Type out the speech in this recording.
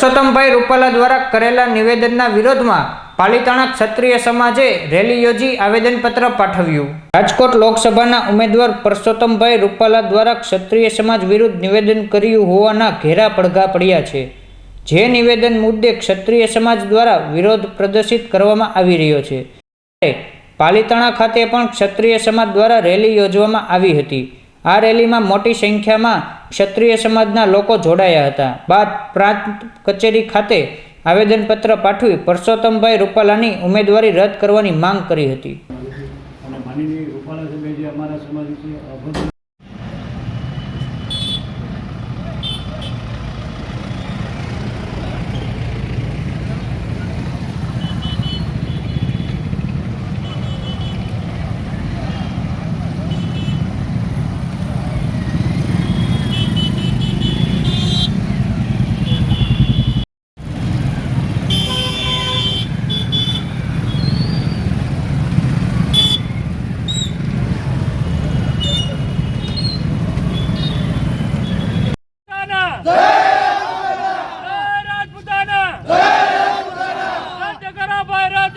પરસોત્તમભાઈ રૂપાલા દ્વારા કરેલા નિવેદનના વિરોધમાં પાલિતાણા ક્ષત્રિય સમાજે રેલી યોજી આવેદનપત્ર પાઠવ્યું. રાજકોટ લોકસભાના ઉમેદવાર પરસોત્તમભાઈ રૂપાલા દ્વારા ક્ષત્રિય સમાજ વિરુદ્ધ નિવેદન કર્યું હોવાના ઘેરા પડઘા પડ્યા છે. જે નિવેદન મુદ્દે ક્ષત્રિય સમાજ દ્વારા વિરોધ પ્રદર્શિત કરવામાં આવી રહ્યો છે. પાલિતાણા ખાતે પણ ક્ષત્રિય સમાજ દ્વારા રેલી યોજવામાં આવી હતી. આ રેલીમાં મોટી સંખ્યામાં ક્ષત્રિય સમાજના લોકો જોડાયા હતા. બાદ પ્રાંત કચેરી ખાતે આવેદનપત્ર પાઠવી પરસોત્તમભાઈ રૂપાલાની ઉમેદવારી રદ કરવાની માંગ કરી હતી અને માનનીય રૂપાલા સાહેબે જે અમારા સમાજ વિશે અભદ્ર રાજપૂતાના જય રાજપૂતાના રદ કરો ભાઈ રદ